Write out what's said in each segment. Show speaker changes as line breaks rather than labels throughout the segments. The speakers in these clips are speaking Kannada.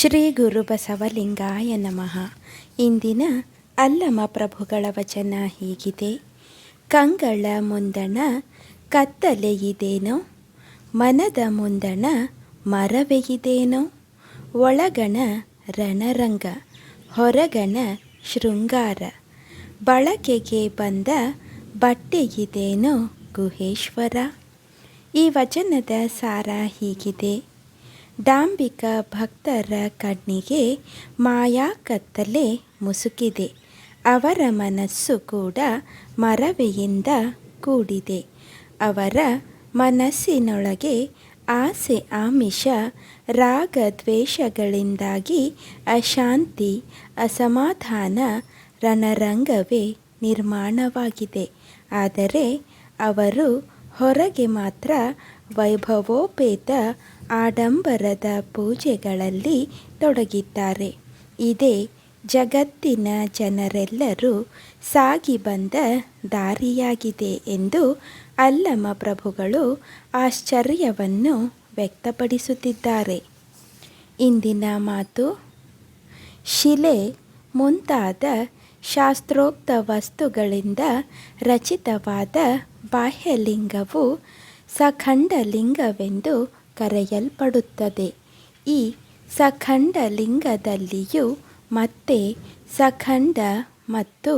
ಶ್ರೀ ಗುರು ಬಸವಲಿಂಗಾಯ ನಮಃ. ಇಂದಿನ ಅಲ್ಲಮ ಪ್ರಭುಗಳ ವಚನ ಹೀಗಿದೆ. ಕಂಗಳ ಮುಂದಣ ಕತ್ತಲೆಯಿದೇನೋ ಮನದ ಮುಂದಣ ಮರವೆಯಿದೇನೋ ಒಳಗಣ ರಣರಂಗ, ಹೊರಗಣ ಶೃಂಗಾರ. ಬಳಕೆಗೆ ಬಂದ ಬಟ್ಟೆಯಿದೇನೋ ಗುಹೇಶ್ವರ? ಈ ವಚನದ ಸಾರ ಹೀಗಿದೆ. ಡಾಂಬಿಕ ಭಕ್ತರ ಕಣ್ಣಿಗೆ ಮಾಯಾ ಕತ್ತಲೆ ಮುಸುಕಿದೆ. ಅವರ ಮನಸ್ಸು ಕೂಡ ಮರವೆಯಿಂದ ಕೂಡಿದೆ. ಅವರ ಮನಸ್ಸಿನೊಳಗೆ ಆಸೆ ಆಮಿಷ, ರಾಗ ದ್ವೇಷಗಳಿಂದಾಗಿ ಅಶಾಂತಿ, ಅಸಮಾಧಾನ, ರಣರಂಗವೇ ನಿರ್ಮಾಣವಾಗಿದೆ. ಆದರೆ ಅವರು ಹೊರಗೆ ಮಾತ್ರ ವೈಭವೋಪೇತ ಆಡಂಬರದ ಪೂಜೆಗಳಲ್ಲಿ ತೊಡಗಿದ್ದಾರೆ. ಇದೇ ಜಗತ್ತಿನ ಜನರೆಲ್ಲರೂ ಸಾಗಿ ಬಂದ ದಾರಿಯಾಗಿದೆ ಎಂದು ಅಲ್ಲಮ ಪ್ರಭುಗಳು ಆಶ್ಚರ್ಯವನ್ನು ವ್ಯಕ್ತಪಡಿಸುತ್ತಿದ್ದಾರೆ. ಇಂದಿನ ಮಾತು ಶಿಲೆ ಮುಂತಾದ ಶಾಸ್ತ್ರೋಕ್ತ ವಸ್ತುಗಳಿಂದ ರಚಿತವಾದ ಬಾಹ್ಯಲಿಂಗವು ಸಖಂಡಲಿಂಗವೆಂದು ಕರೆಯಲ್ಪಡುತ್ತದೆ. ಈ ಸಖಂಡ ಲಿಂಗದಲ್ಲಿಯೂ ಮತ್ತೆ ಸಖಂಡ ಮತ್ತು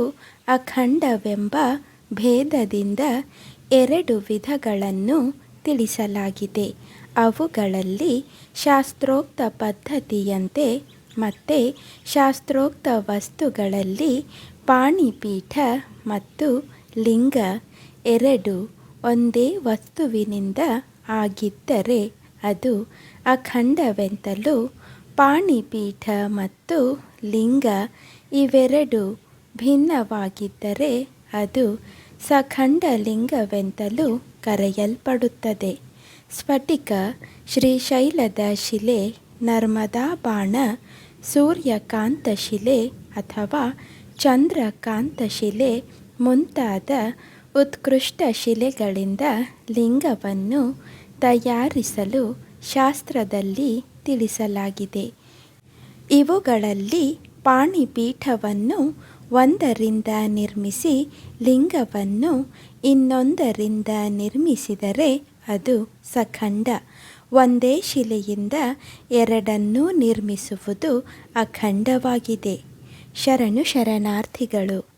ಅಖಂಡವೆಂಬ ಭೇದದಿಂದ ಎರಡು ವಿಧಗಳನ್ನು ತಿಳಿಸಲಾಗಿದೆ. ಅವುಗಳಲ್ಲಿ ಶಾಸ್ತ್ರೋಕ್ತ ಪದ್ಧತಿಯಂತೆ ಮತ್ತೆ ಶಾಸ್ತ್ರೋಕ್ತ ವಸ್ತುಗಳಲ್ಲಿ ಪಾಣಿಪೀಠ ಮತ್ತು ಲಿಂಗ ಎರಡು ಒಂದೇ ವಸ್ತುವಿನಿಂದ ಆಗಿದ್ದರೆ ಅದು ಅಖಂಡವೆಂತಲೂ ಪಾಣಿಪೀಠ ಮತ್ತು ಲಿಂಗ ಇವೆರಡು ಭಿನ್ನವಾಗಿದ್ದರೆ ಅದು ಸಖಂಡಲಿಂಗವೆಂತಲೂ ಕರೆಯಲ್ಪಡುತ್ತದೆ. ಸ್ಫಟಿಕ ಶ್ರೀಶೈಲದ ಶಿಲೆ, ನರ್ಮದಾ ಬಾಣ, ಸೂರ್ಯಕಾಂತ ಶಿಲೆ ಅಥವಾ ಚಂದ್ರಕಾಂತ ಶಿಲೆ ಮುಂತಾದ ಉತ್ಕೃಷ್ಟ ಶಿಲೆಗಳಿಂದ ಲಿಂಗವನ್ನು ತಯಾರಿಸಲು ಶಾಸ್ತ್ರದಲ್ಲಿ ತಿಳಿಸಲಾಗಿದೆ. ಇವುಗಳಲ್ಲಿ ಪಾಣಿಪೀಠವನ್ನು ಒಂದರಿಂದ ನಿರ್ಮಿಸಿ ಲಿಂಗವನ್ನು ಇನ್ನೊಂದರಿಂದ ನಿರ್ಮಿಸಿದರೆ ಅದು ಸಖಂಡ. ಒಂದೇ ಶಿಲೆಯಿಂದ ಎರಡನ್ನೂ ನಿರ್ಮಿಸುವುದು ಅಖಂಡವಾಗಿದೆ. ಶರಣು ಶರಣಾರ್ಥಿಗಳು.